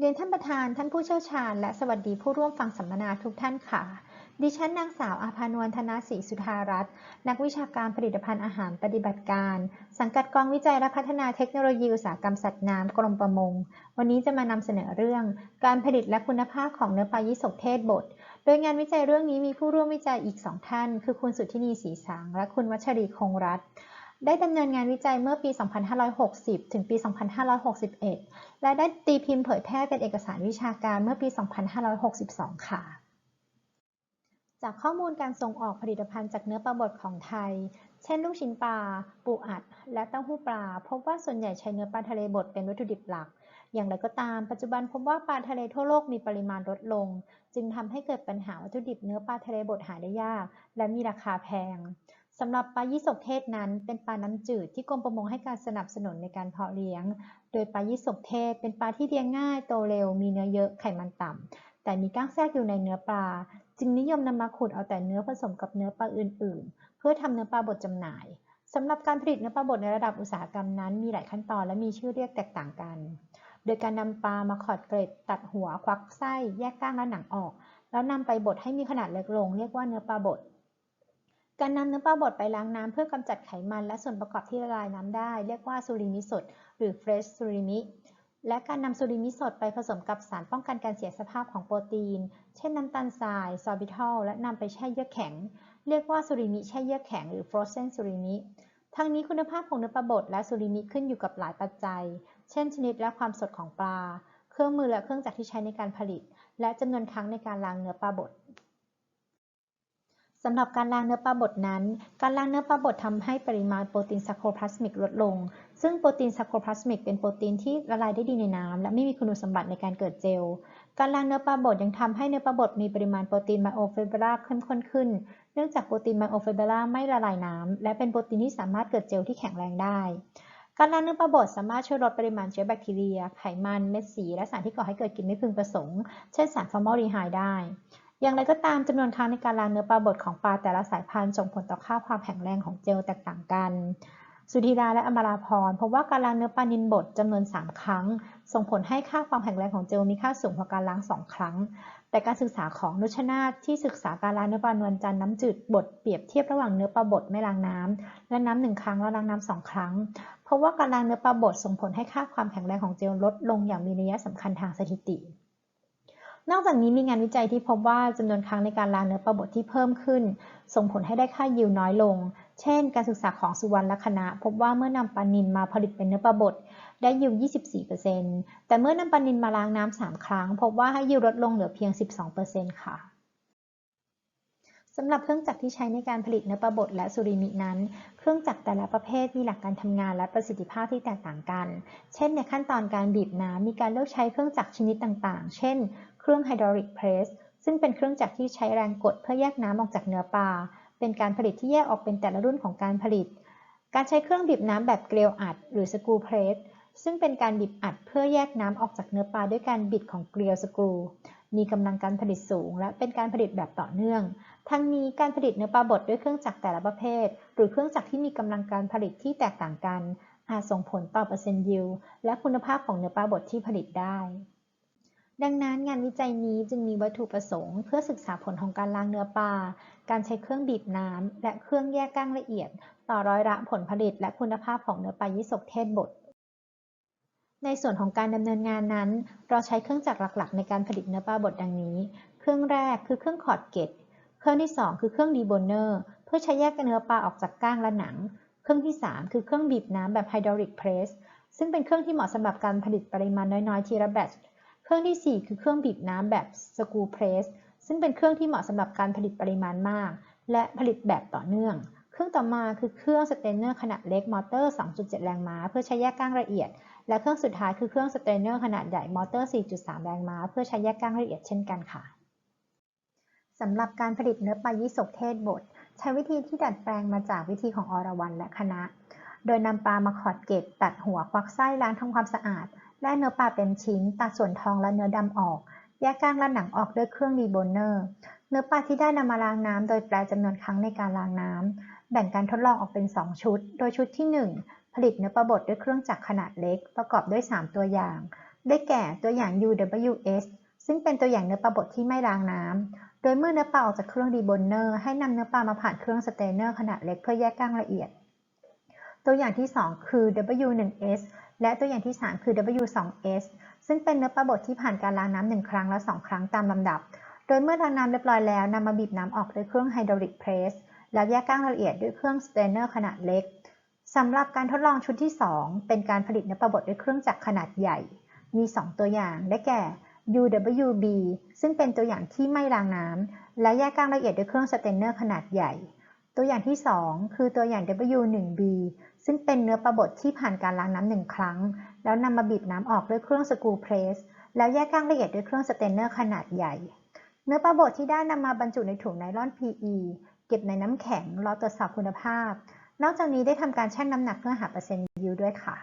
เรียนท่านประธาน ท่านผู้เชี่ยวชาญ และสวัสดีผู้ร่วมฟังสัมมนาทุกท่านค่ะ ดิฉันนางสาวอาภานวลธนาศรีสุธารัตน์ นักวิชาการผลิตภัณฑ์อาหารปฏิบัติการ สังกัดกองวิจัยและพัฒนาเทคโนโลยีอุตสาหกรรมสัตว์น้ำกรมประมง วันนี้จะมานำเสนอเรื่อง การผลิตและคุณภาพของเนื้อปลายี่สกเทศบด โดยงานวิจัยเรื่องนี้มีผู้ร่วมวิจัยอีกสองท่าน คือคุณสุทธินีศรีสังและคุณวัชรีคงรัตน์ ได้ดำเนินงานวิจัยเมื่อปี 2560 ถึงปี 2561 และได้ตีพิมพ์เผยแพร่เป็นเอกสารวิชาการเมื่อปี 2562 ค่ะ จากข้อมูลการส่งออกผลิตภัณฑ์จากเนื้อปลาบดของไทย เช่นลูกชิ้นปลา ปูอัด และเต้าหู้ปลา พบว่าส่วนใหญ่ใช้เนื้อปลาทะเลบดเป็นวัตถุดิบหลัก อย่างไรก็ตาม ปัจจุบันพบว่าปลาทะเลทั่วโลกมีปริมาณลดลง จึงทำให้เกิดปัญหาวัตถุดิบเนื้อปลาทะเลบดหาได้ยาก และมีราคาแพง สำหรับปลายี่สกเทศนั้นเป็นปลาน้ำจืดที่กรมประมงให้การสนับสนุนในการเพาะเลี้ยง โดยปลายี่สกเทศเป็นปลาที่เลี้ยงง่ายโตเร็ว มีเนื้อเยอะไขมันต่ำแต่มีก้างแทรกอยู่ในเนื้อปลา จึงนิยมนำมาขุดเอาแต่เนื้อผสมกับเนื้อปลาอื่น ๆ เพื่อทำเนื้อปลาบดจำหน่ายสำหรับการผลิตเนื้อปลาบดในระดับอุตสาหกรรมนั้น มีหลายขั้นตอนและมีชื่อเรียกแตกต่างกัน โดยการนำปลามาขอดเกล็ด ตัดหัว ควักไส้ แยกก้างและหนังออก แล้วนำไปบดให้มีขนาดเล็กลง เรียกว่าเนื้อปลาบด การนำเนื้อปลาบดไปล้างน้ำเพื่อกำจัดไขมันและส่วนประกอบที่ละลายน้ำได้ เรียกว่าซูริมิสดหรือ fresh ซูริมิและการนำซูริมิสดไปผสมกับสารป้องกันการเสียสภาพของโปรตีน เช่นน้ำตาลทรายซอร์บิทอลและนำไปแช่เยือกแข็ง เรียกว่าซูริมิแช่เยือกแข็งหรือ frozen ซูริมิทั้งนี้คุณภาพของเนื้อปลาบดและซูริมิขึ้นอยู่กับหลายปัจจัย เช่น ชนิดและความสดของปลา เครื่องมือและเครื่องจักรที่ใช้ในการผลิต และจำนวนครั้งในการล้างเนื้อปลาบด สำหรับการล้างเนื้อปลาบดนั้น การล้างเนื้อปลาบดทำให้ปริมาณโปรตีนซัคโครพลาสมิกลดลง ซึ่งโปรตีนซัคโครพลาสมิกเป็นโปรตีนที่ละลายได้ดีในน้ำและไม่มีคุณสมบัติในการเกิดเจล การล้างเนื้อปลาบดยังทำให้เนื้อปลาบดมีปริมาณโปรตีนไมโอฟิเบราเข้มข้นขึ้น เนื่องจากโปรตีนไมโอฟิเบราไม่ละลายน้ำและเป็นโปรตีนที่สามารถเกิดเจลที่แข็งแรงได้ การล้างเนื้อปลาบดสามารถช่วยลดปริมาณเชื้อแบคทีเรีย ไขมัน เม็ดสี และสารที่ก่อให้เกิดกลิ่นไม่พึงประสงค์ เช่นสารฟอร์มอลดีไฮด์ได้ อย่างไรก็ตามจำนวนครั้งในการล้างเนื้อปลาบดของปลาแต่ละสายพันธุ์ส่งผลต่อค่าความแข็งแรงของเจลแตกต่างกัน สุธีดาและอมราพรพบว่าการล้างเนื้อปลานินบดจำนวน 3 ครั้ง ส่งผลให้ค่าความแข็งแรงของเจลมีค่าสูงกว่าการล้าง 2 ครั้ง แต่การศึกษาของนุชนาธที่ศึกษาการล้างเนื้อปลานวลจันทร์น้ำจืดบดเปรียบเทียบระหว่างเนื้อปลาบดไม่ล้างน้ำและน้ำหนึ่งครั้งแล้วล้างน้ำสองครั้งพราะว่าการล้างเนื้อปลาบดส่งผลให้ค่าความแข็งแรงของเจลลดลงอย่างมีนัยสำคัญทางสถิติ นอกจากนี้มีงานวิจัยที่พบว่าจำนวนครั้งในการล้างเนื้อปลาบดที่เพิ่มขึ้น ส่งผลให้ได้ค่ายิวน้อยลง เช่น การศึกษาของสุวรรณและคณะ พบว่าเมื่อนำปลานินมาผลิตเป็นเนื้อปลาบดได้ยิว 24%แต่เมื่อนำปลานินมาล้างน้ำ3ครั้ง พบว่าให้ยิวลดลงเหลือเพียง 12%ค่ะสำหรับเครื่องจักรที่ใช้ในการผลิตเนื้อปลาบดและสุริมินั้น เครื่องจักรแต่ละประเภทมีหลักการทำงานและประสิทธิภาพที่แตกต่างกัน เช่น ในขั้นตอนการบีบน้ำมีการเลือกใช้เครื่องจักรชนิดต่างๆ เช่น รื่องไฮดรอลิกเพรสซึ่งเป็นเครื่องจักรที่ใช้แรงกดเพื่อแยกน้ำออกจากเนื้อปลา เป็นการผลิตที่แยกออกเป็นแต่ละรุ่นของการผลิต การใช้เครื่องบีบน้ำแบบเกลียวอัด หรือสกรูเพรสซึ่งเป็นการบีบอัดเพื่อแยกน้ำออกจากเนื้อปลาด้วยการบิดของเกลียวสกรู มีกำลังการผลิตสูง และเป็นการผลิตแบบต่อเนื่อง ทั้งนี้การผลิตเนื้อปลาบดด้วยเครื่องจักรแต่ละประเภท หรือเครื่องจักรที่มีกำลังการผลิตที่แตกต่างกันอาจส่งผลต่อเปอร์เซ็นต์ยิวและคุณภาพของเนื้อปลาบดที่ผลิตได้ ดังนั้นงานวิจัยนี้จึงมีวัตถุประสงค์ เพื่อศึกษาผลของการล้างเนื้อปลา การใช้เครื่องบีบน้ำ และเครื่องแยกก้างละเอียด ต่อร้อยละผลผลิตและคุณภาพของเนื้อปลายิสกเทศบด ในส่วนของการดำเนินงานนั้น เราใช้เครื่องจักรหลัก ๆ ในการผลิตเนื้อปลาบดดังนี้ เครื่องแรกคือเครื่องขอดเกตเครื่องที่ 2 คือเครื่องดีโบนเนอร์เพื่อใช้แยกเนื้อปลาออกจากก้างและหนัง เครื่องที่ 3 คือเครื่องบีบน้ำแบบไฮดรอลิกเพรสซึ่งเป็นเครื่องที่เหมาะสำหรับการผลิตปริมาณน้อยๆทีละแบต เครื่องที่ 4 คือเครื่องบีบน้ำแบบสกูเพรสซึ่งเป็นเครื่องที่เหมาะสำหรับการผลิตปริมาณมาก และผลิตแบบต่อเนื่อง เครื่องต่อมาคือเครื่องสเตนเนอร์ขนาดเล็กมอเตอร์ 2.7 แรงม้า เพื่อใช้แยกก้างละเอียด และเครื่องสุดท้ายคือเครื่องสเตนเนอร์ขนาดใหญ่มอเตอร์ 4.3 แรงม้า เพื่อใช้แยกก้างละเอียดเช่นกันค่ะสำหรับการผลิตเนื้อปลายี่สกเทศบดใช้วิธีที่ดัดแปลงมาจากวิธีของอรวรันและคณะ โดยนำปลามาขอดเกล็ดตัดหัวควักไส้ล้างทำความสะอาด และเนื้อปลาเป็นชิ้น ตัดส่วนทองและเนื้อดำออก แยกก้างและหนังออกด้วยเครื่องดีโบนเนอร์ เนื้อปลาที่ได้นำมาล้างน้ำโดยแปลจำนวนครั้งในการล้างน้ำ แบ่งการทดลองออกเป็น 2 ชุด โดยชุดที่ 1 ผลิตเนื้อปลาบดด้วยเครื่องจักรขนาดเล็ก ประกอบด้วย 3 ตัวอย่าง ได้แก่ตัวอย่าง UWS ซึ่งเป็นตัวอย่างเนื้อปลาบดที่ไม่ล้างน้ำ โดยเมื่อเนื้อปลาออกจากเครื่องดีบนเนอร์ให้นำเนื้อปลามาผ่านเครื่องสเตนเนอร์ขนาดเล็กเพื่อแยกก้างละเอียด ตัวอย่างที่ 2 คือ W1S และตัวอย่างที่ 3 คือ W2S ซึ่งเป็นเนื้อปลาบดที่ผ่านการล้างน้ำหนึ่งครั้งและ2ครั้งตามลำดับ โดยเมื่อล้างน้ำเรียบร้อยแล้วนำมาบีบน้ำออกด้วยเครื่องไฮดรอลิกเพรส แล้วแยกก้างละเอียดด้วยเครื่องสเตนเนอร์ขนาดเล็กสำหรับการทดลองชุดที่ 2 เป็นการผลิตเนื้อปลาบดด้วยเครื่องจักรขนาดใหญ่ มี 2 ตัวอย่างได้แก่ UWB ซึ่งเป็นตัวอย่างที่ไม่ล้างน้ำและแยกก้างละเอียดด้วยเครื่องสเตนเนอร์ขนาดใหญ่ ตัวอย่างที่ 2 คือตัวอย่าง W1B ซึ่งเป็นเนื้อปลาบดที่ผ่านการล้างน้ำหนึ่งครั้ง แล้วนำมาบีบน้ำออกด้วยเครื่องสกรูเพรส แล้วแยกก้างละเอียดด้วยเครื่องสเตนเนอร์ขนาดใหญ่ เนื้อปลาบดที่ได้นำมาบรรจุในถุงไนลอน PE เก็บในน้ำแข็งรอตรวจสอบคุณภาพ นอกจากนี้ได้ทำการชั่งน้ำหนักเพื่อหาเปอร์เซ็นต์ยิวด้วยค่ะ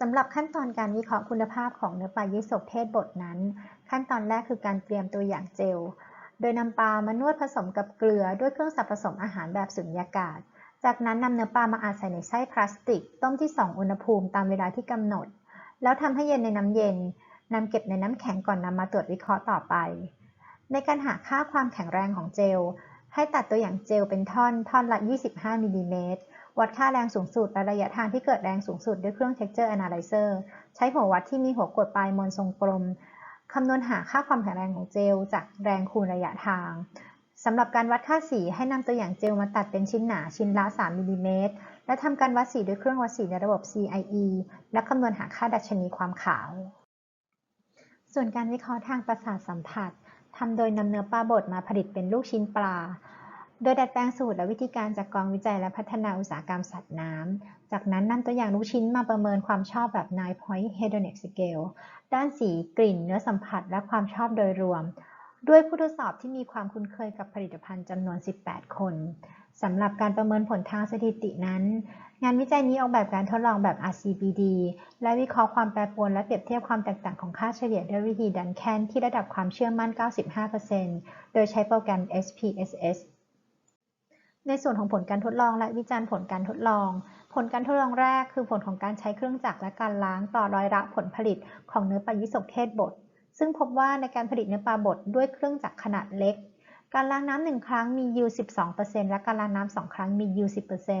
สำหรับขั้นตอนการวิเคราะห์คุณภาพของเนื้อปลายีสกเทศบดนั้น ขั้นตอนแรกคือการเตรียมตัวอย่างเจล โดยนำปลามานวดผสมกับเกลือด้วยเครื่องสับผสมอาหารแบบสุญญากาศ จากนั้นนำเนื้อปลามาอัดใส่ในไส้พลาสติก ต้มที่ 2 อุณหภูมิตามเวลาที่กำหนด แล้วทำให้เย็นในน้ำเย็นนำเก็บในน้ำแข็งก่อนนำมาตรวจวิเคราะห์ต่อไป ในการหาค่าความแข็งแรงของเจล ให้ตัดตัวอย่างเจลเป็นท่อนท่อนละ 25มิลลิเมตรวัดค่าแรงสูงสุดและระยะทางที่เกิดแรงสูงสุดด้วยเครื่อง Texture Analyzer ใช้หัววัดที่มีหัวกดปลายมนทรงกลม คำนวณหาค่าความแข็งแรงของเจล จากแรงคูณระยะทางสำหรับการวัดค่าสีให้นำตัวอย่างเจลมาตัดเป็นชิ้นหนาชิ้นละ 3มิลลิเมตรและทำการวัดสีด้วยเครื่องวัดสีในระบบ CIE และคำนวณหาค่าดัชนีความขาว ส่วนการวิเคราะห์ทางประสาทสัมผัสทำโดยนำเนื้อปลาบดมาผลิตเป็นลูกชิ้นปลา โดยดัดแปลงสูตรและวิธีการจากกองวิจัยและพัฒนาอุตสาหกรรมสัตว์น้ำ จากนั้นนำตัวอย่างลูกชิ้นมาประเมินความชอบแบบ9 point hedonic scale ด้านสีกลิ่น เนื้อสัมผัส และความชอบโดยรวม ด้วยผู้ทดสอบที่มีความคุ้นเคยกับผลิตภัณฑ์จำนวน 18 คนสำหรับการประเมินผลทางสถิตินั้น งานวิจัยนี้ออกแบบการทดลองแบบ RCBD และวิเคราะห์ความแปรปรวนและเปรียบเทียบความแตกต่างของค่าเฉลี่ยด้วยวิธีดันแคนที่ระดับความเชื่อมั่น 95%โดยใช้โปรแกรม SPSS ในส่วนของผลการทดลองและวิจารณ์ผลการทดลอง ผลการทดลองแรกคือผลของการใช้เครื่องจักรและการล้างต่อร้อยละผลผลิตของเนื้อปลายิสกเทศบด ซึ่งพบว่าในการผลิตเนื้อปลาบดด้วยเครื่องจักรขนาดเล็ก การล้างน้ำหนึ่งครั้งมียิว12%และการล้างน้ำสองครั้งมียิว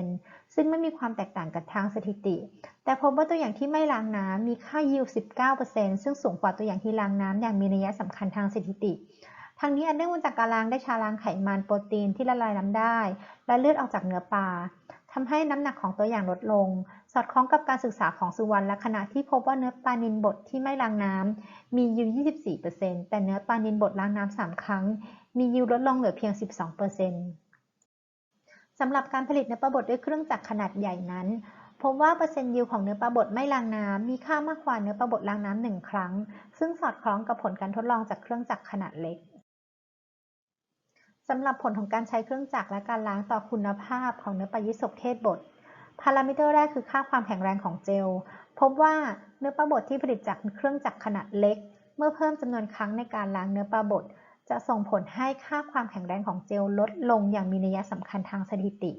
10%ซึ่งไม่มีความแตกต่างกับทางสถิติ แต่พบว่าตัวอย่างที่ไม่ล้างน้ำมีค่ายิว19%ซึ่งสูงกว่าตัวอย่างที่ล้างน้ำอย่างมีนัยสำคัญทางสถิติ ทั้งนี้อันเนื่องมาจากการล้างได้ชาล้างไขมันโปรตีนที่ละลายน้ำได้ และเลือดออกจากเนื้อปลาทำให้น้ำหนักของตัวอย่างลดลง สอดคล้องกับการศึกษาของสุวรรณและขณะที่พบว่าเนื้อปลานินบดที่ไม่ล้างน้ำมียิว24%แต่เนื้อปลานินบดล้างน้ำ3ครั้ง มียิวลดลงเหลือเพียง 12%สำหรับการผลิตเนื้อปลาบดด้วยเครื่องจักรขนาดใหญ่นั้น พบว่าเปอร์เซ็นต์ยิวของเนื้อปลาบดไม่ล้างน้ำมีค่ามากกว่าเนื้อปลาบดล้างน้ำหนึ่งครั้ง ซึ่งสอดคล้องกับผลการทดลองจากเครื่องจักรขนาดเล็ก สำหรับผลของการใช้เครื่องจักรและการล้างต่อคุณภาพของเนื้อปลายิสกเทศบดพารามิเตอร์แรกคือค่าความแข็งแรงของเจล พบว่าเนื้อปลาบดที่ผลิตจากเครื่องจักรขนาดเล็ก เมื่อเพิ่มจำนวนครั้งในการล้างเนื้อปลาบดจะส่งผลให้ค่าความแข็งแรงของเจลลดลงอย่างมีนัยสำคัญทางสถิติ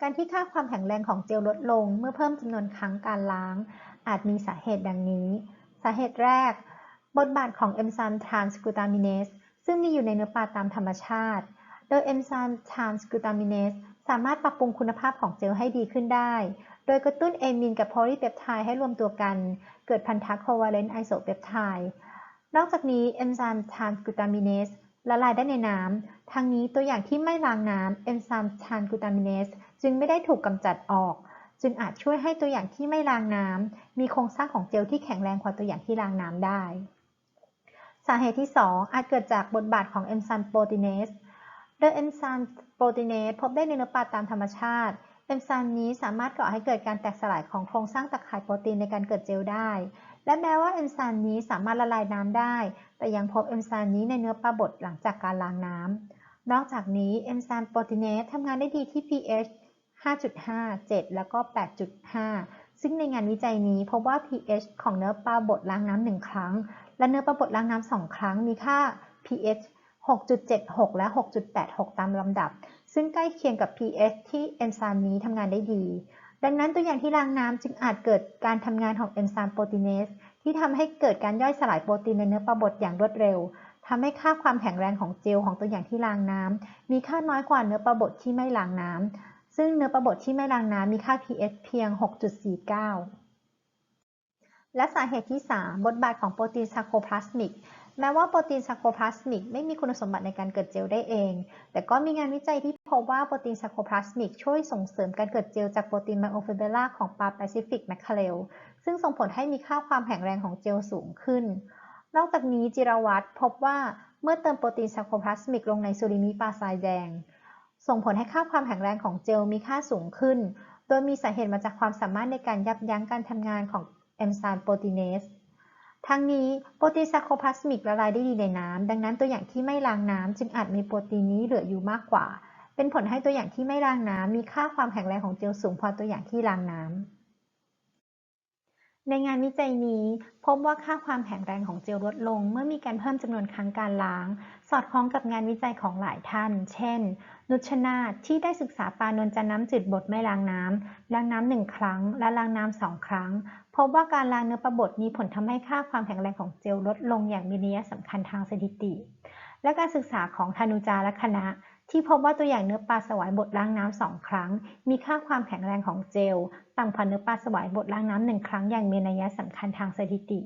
การที่ค่าความแข็งแรงของเจลลดลง เมื่อเพิ่มจำนวนครั้งการล้าง อาจมีสาเหตุดังนี้ สาเหตุแรก บทบาทของเอนไซม์ทรานสกูตามินเนส ซึ่งมีอยู่ในเนื้อปลาตามธรรมชาติ โดยเอนไซม์ทรานสกลูตามินเนสสามารถปรับปรุงคุณภาพของเจลให้ดีขึ้นได้ โดยกระตุ้นเอมินกับโพลีเปปไทด์ให้รวมตัวกัน เกิดพันธะโคเวเลนต์ไอโซเปปไทด์ นอกจากนี้เอนไซม์ทรานสกลูตามินเนสละลายได้ในน้ำ ทั้งนี้ตัวอย่างที่ไม่ล้างน้ำเอนไซม์ทรานสกลูตามินเนสจึงไม่ได้ถูกกำจัดออกจึงอาจช่วยให้ตัวอย่างที่ไม่ล้างน้ำมีโครงสร้างของเจลที่แข็งแรงกว่าตัวอย่างที่ล้างน้ำได้ สาเหตุที่ 2 อาจเกิดจากบทบาทของเอนไซม์โปรตีเนสโดยเอนไซม์โปรตีเนสพบได้ในเนื้อปลาตามธรรมชาติ เอนไซม์นี้สามารถก่อให้เกิดการแตกสลายของโครงสร้างตะข่ายโปรตีนในการเกิดเจลได้ และแม้ว่าเอนไซม์นี้สามารถละลายน้ำได้ แต่ยังพบเอนไซม์นี้ในเนื้อปลาบดหลังจากการล้างน้ำนอกจากนี้เอนไซม์โปรตีเนสทำงานได้ดีที่ pH 5.5 7 แล้วก็ 8.5 ซึ่งในงานวิจัยนี้พบว่า pH ของเนื้อปลาบดล้างน้ำหนึ่งครั้ง และเนื้อปลาบดล้างน้ำสองครั้งมีค่า pH 6.76 และ 6.86 ตามลำดับ ซึ่งใกล้เคียงกับ pH ที่เอนไซม์นี้ทำงานได้ดี ดังนั้นตัวอย่างที่ล้างน้ำจึงอาจเกิดการทำงานของเอนไซม์โปรตีเนสที่ทำให้เกิดการย่อยสลายโปรตีนในเนื้อปลาบดอย่างรวดเร็วทำให้ค่าความแข็งแรงของเจลของตัวอย่างที่ล้างน้ำมีค่าน้อยกว่าเนื้อปลาบดที่ไม่ล้างน้ำซึ่งเนื้อปลาบดที่ไม่ล้างน้ำมีค่า pH เพียง 6.49 และสาเหตุที่ 3 บทบาทของโปรตีนซาโคพลาสมิก แม้ว่าโปรตีนซาโคพลาสมิกไม่มีคุณสมบัติในการเกิดเจลได้เอง แต่ก็มีงานวิจัยที่พบว่าโปรตีนซาโคพลาสมิกช่วยส่งเสริมการเกิดเจลจากโปรตีนไมโอฟิเบลลาของปลาแปซิฟิกแมคคาเรล ซึ่งส่งผลให้มีค่าความแข็งแรงของเจลสูงขึ้น นอกจากนี้จิรวัตรพบว่าเมื่อเติมโปรตีนซาโคพลาสมิกลงในซูริมิปลาทรายแดง ส่งผลให้ค่าความแข็งแรงของเจลมีค่าสูงขึ้น โดยมีสาเหตุมาจากความสามารถในการยับยั้งการทำงานของ อนไซม์โปรตีเนสทั้งนี้โปรตีนซาโคพลาสมิกละลายได้ดีในน้ำดังนั้นตัวอย่างที่ไม่ล้างน้ำจึงอาจมีโปรตีนนี้เหลืออยู่มากกว่า เป็นผลให้ตัวอย่างที่ไม่ล้างน้ำมีค่าความแข็งแรงของเจลสูงพอตัวอย่างที่ล้างน้ำ ในงานวิจัยนี้พบว่าค่าความแข็งแรงของเจลลดลง เมื่อมีการเพิ่มจำนวนครั้งการล้าง สอดคล้องกับงานวิจัยของหลายท่าน เช่น นุชนาที่ได้ศึกษาปลานวลจันน้ำจืดบดไม่ล้างน้ำล้างน้ำหนึ่งครั้ง และล้างน้ำสองครั้ง พบว่าการล้างเนื้อปลาบดมีผลทำให้ค่าความแข็งแรงของเจลลดลงอย่างมีนัยสำคัญทางสถิติ และการศึกษาของธนุจาและคณะ ที่พบว่าตัวอย่างเนื้อปลาสวายบดล้างน้ำสองครั้ง มีค่าความแข็งแรงของเจลต่ำกว่าเนื้อปลาสวายบดล้างน้ำหนึ่งครั้งอย่างมีนัยสำคัญทางสถิติ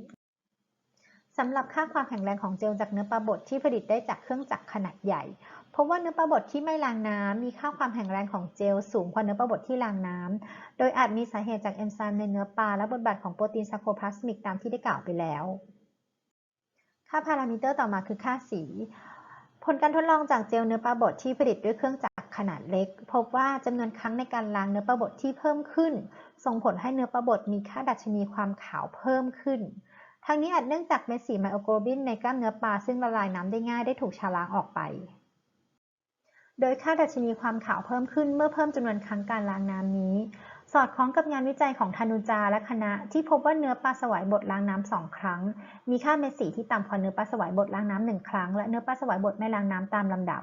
สำหรับค่าความแข็งแรงของเจลจากเนื้อปลาบดที่ผลิตได้จากเครื่องจักรขนาดใหญ่พบว่าเนื้อปลาบดที่ไม่ล้างน้ำมีค่าความแข็งแรงของเจลสูงกว่าเนื้อปลาบดที่ล้างน้ำโดยอาจมีสาเหตุจากเอนไซม์ในเนื้อปลาและบทบาทของโปรตีนซาโคพลาสมิกตามที่ได้กล่าวไปแล้ว ค่าพารามิเตอร์ต่อมาคือค่าสี ผลการทดลองจากเจลเนื้อปลาบดที่ผลิตด้วยเครื่องจักรขนาดเล็ก พบว่าจำนวนครั้งในการล้างเนื้อปลาบดที่เพิ่มขึ้น ส่งผลให้เนื้อปลาบดมีค่าดัชนีความขาวเพิ่มขึ้นทั้งนี้อาจเนื่องจากเม็ดสีไมโอโกลบินในกล้ามเนื้อปลาซึ่งละลายน้ำได้ง่ายได้ถูกชาล้างออกไป โดยค่าดัชนีความขาวเพิ่มขึ้นเมื่อเพิ่มจำนวนครั้งการล้างน้ำนี้ อดคล้องกับงานวิจัยของธนุจาและคณะ ที่พบว่าเนื้อปลาสวายบดล้างน้ำสองครั้ง มีค่าเม็ดสีที่ต่ำกว่าเนื้อปลาสวายบดล้างน้ำหนึ่งครั้ง และเนื้อปลาสวายบดไม่ล้างน้ำตามลำดับ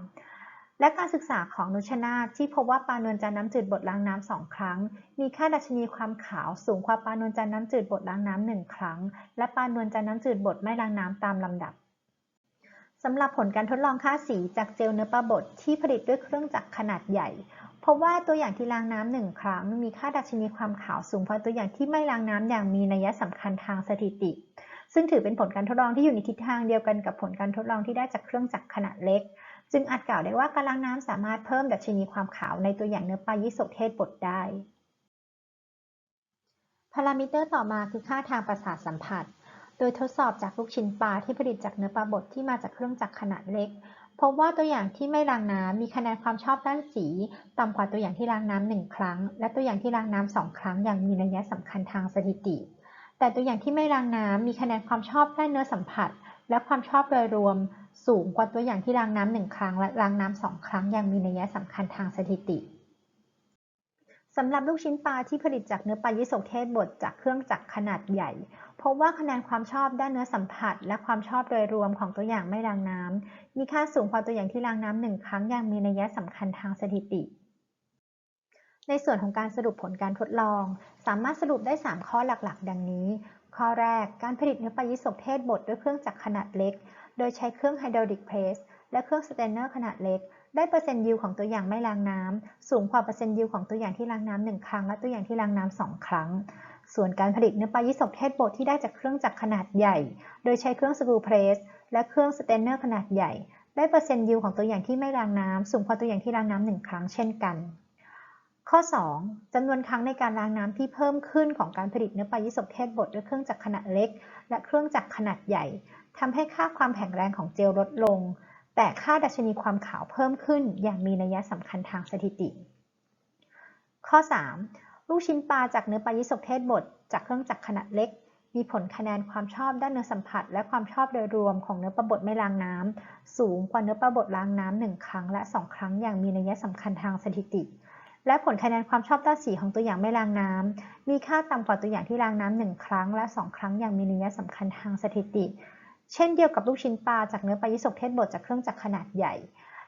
และการศึกษาของนุชนาที่พบว่าปลานวลจันน้ำจืดบดล้างน้ำสองครั้ง มีค่าดัชนีความขาวสูงกว่าปลานวลจันน้ำจืดบดล้างน้ำหนึ่งครั้ง และปลานวลจันน้ำจืดบดไม่ล้างน้ำตามลำดับสำหรับผลการทดลองค่าสีจากเจลเนื้อปลาบดที่ผลิตด้วยเครื่องจักรขนาดใหญ่ พบว่าตัวอย่างที่ล้างน้ำหนึ่งครั้ง มีค่าดัชนีความขาวสูงกว่าตัวอย่างที่ไม่ล้างน้ำอย่างมีนัยสำคัญทางสถิติ ซึ่งถือเป็นผลการทดลองที่อยู่ในทิศทางเดียวกันกับผลการทดลองที่ได้จากเครื่องจักรขนาดเล็ก จึงอาจกล่าวได้ว่าการล้างน้ำสามารถเพิ่มดัชนีความขาวในตัวอย่างเนื้อปลายิโสเทศบดได้พารามิเตอร์ต่อมาคือค่าทางประสาทสัมผัส โดยทดสอบจากลูกชิ้นปลาที่ผลิตจากเนื้อปลาบดที่มาจากเครื่องจักรขนาดเล็ก พบว่าตัวอย่างที่ไม่ล้างน้ำมีคะแนนความชอบด้านสี ต่ำกว่าตัวอย่างที่ล้างน้ำหนึ่งครั้ง และตัวอย่างที่ล้างน้ำสองครั้งอย่างมีนัยสำคัญทางสถิติ แต่ตัวอย่างที่ไม่ล้างน้ำมีคะแนนความชอบด้านเนื้อสัมผัส และความชอบโดยรวมสูงกว่าตัวอย่างที่ล้างน้ำหนึ่งครั้ง และล้างน้ำสองครั้งอย่างมีนัยสำคัญทางสถิติสำหรับลูกชิ้นปลาที่ผลิตจากเนื้อปลายิโสเทศบดจากเครื่องจักรขนาดใหญ่ พบว่าคะแนนความชอบด้านเนื้อสัมผัส และความชอบโดยรวมของตัวอย่างไม่ล้างน้ำมีค่าสูงกว่าตัวอย่างที่ล้างน้ำหนึ่งครั้งอย่างมีนัยสำคัญทางสถิติ ในส่วนของการสรุปผลการทดลอง สามารถสรุปได้ 3 ข้อหลักๆ ดังนี้ ข้อแรกการผลิตเนื้อปลายิโสเทศบดด้วยเครื่องจักรขนาดเล็ก โดยใช้เครื่องไฮดรอลิกเพรสและเครื่องสเตนเนอร์ขนาดเล็กได้เปอร์เซ็นต์ยิวของตัวอย่างไม่ล้างน้ำสูงกว่าเปอร์เซ็นต์ยิวของตัวอย่างที่ล้างน้ำหนึ่งครั้งและตัวอย่างที่ล้างน้ำสองครั้ง ส่วนการผลิตเนื้อปลายิสกเทศบดที่ได้จากเครื่องจักรขนาดใหญ่ โดยใช้เครื่องสกรูเพรส และเครื่องสเตนเนอร์ขนาดใหญ่ ได้เปอร์เซ็นต์ยิวของตัวอย่างที่ไม่ล้างน้ำสูงกว่าตัวอย่างที่ล้างน้ำหนึ่งครั้งเช่นกัน ข้อ 2จำนวนครั้งในการล้างน้ำที่เพิ่มขึ้นของการผลิตเนื้อปลายิสกเทศบดด้วยเครื่องจักรขนาดเล็ก และเครื่องจักรขนาดใหญ่ทำให้ค่าความแข็งแรงของเจลลดลง แต่ค่าดัชนีความขาวเพิ่มขึ้น อย่างมีนัยสำคัญทางสถิติ ข้อ 3 ลูกชิ้นปลาจากเนื้อปลายิสกเทศบดจากเครื่องจักรขนาดเล็ก มีผลคะแนนความชอบด้านเนื้อสัมผัส และความชอบโดยรวมของเนื้อปลาบดไม่ล้างน้ำสูงกว่าเนื้อปลาบดล้างน้ำหนึ่งครั้งและสองครั้งอย่างมีนัยสำคัญทางสถิติ และผลคะแนนความชอบด้านสีของตัวอย่างไม่ล้างน้ำมีค่าต่ำกว่าตัวอย่างที่ล้างน้ำหนึ่งครั้งและสองครั้งอย่างมีนัยสำคัญทางสถิติ เช่นเดียวกับลูกชิ้นปลาจากเนื้อปลายิสกเทศบดจากเครื่องจักรขนาดใหญ่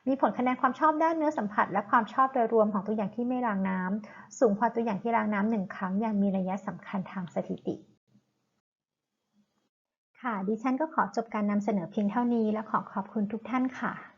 มีผลคะแนนความชอบด้านเนื้อสัมผัส และความชอบโดยรวมของตัวอย่างที่ไม่ล้างน้ำสูงกว่าตัวอย่างที่ล้างน้ำหนึ่งครั้งอย่างมีนัยสำคัญทางสถิติ ค่ะ ดิฉันก็ขอจบการนำเสนอเพียงเท่านี้และขอขอบคุณทุกท่านค่ะ